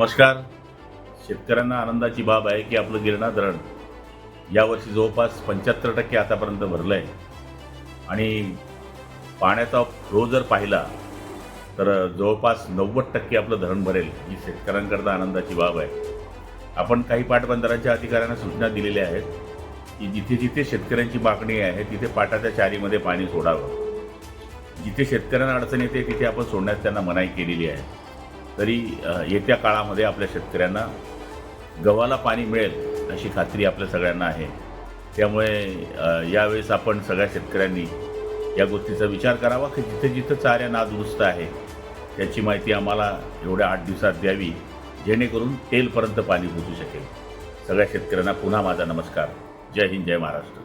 नमस्कार. शेतकऱ्यांना आनंदाची बाब आहे की आपलं गिरणा धरण यावर्षी जवळपास पंच्याहत्तर टक्के आतापर्यंत भरलं आहे आणि पाण्याचा फ्लो जर पाहिला तर जवळपास नव्वद टक्के आपलं धरण भरेल ही शेतकऱ्यांकरता आनंदाची बाब आहे. आपण काही पाटबंधारांच्या अधिकाऱ्यांना सूचना दिलेल्या आहेत की जिथे जिथे शेतकऱ्यांची मागणी आहे तिथे पाटाच्या चारीमध्ये पाणी सोडावं. जिथे शेतकऱ्यांना अडचण येते तिथे आपण सोडण्यास त्यांना मनाई केलेली आहे. तरी येत्या काळामध्ये आपल्या शेतकऱ्यांना गव्हाला पाणी मिळेल अशी खात्री आपल्या सगळ्यांना आहे. त्यामुळे यावेळेस आपण सगळ्या शेतकऱ्यांनी या गोष्टीचा विचार करावा की जिथे जिथं चाऱ्या नादुरुस्त आहे त्याची माहिती आम्हाला एवढ्या आठ दिवसात द्यावी जेणेकरून तेलपर्यंत पाणी पोचू शकेल. सगळ्या शेतकऱ्यांना पुन्हा माझा नमस्कार. जय हिंद जय महाराष्ट्र.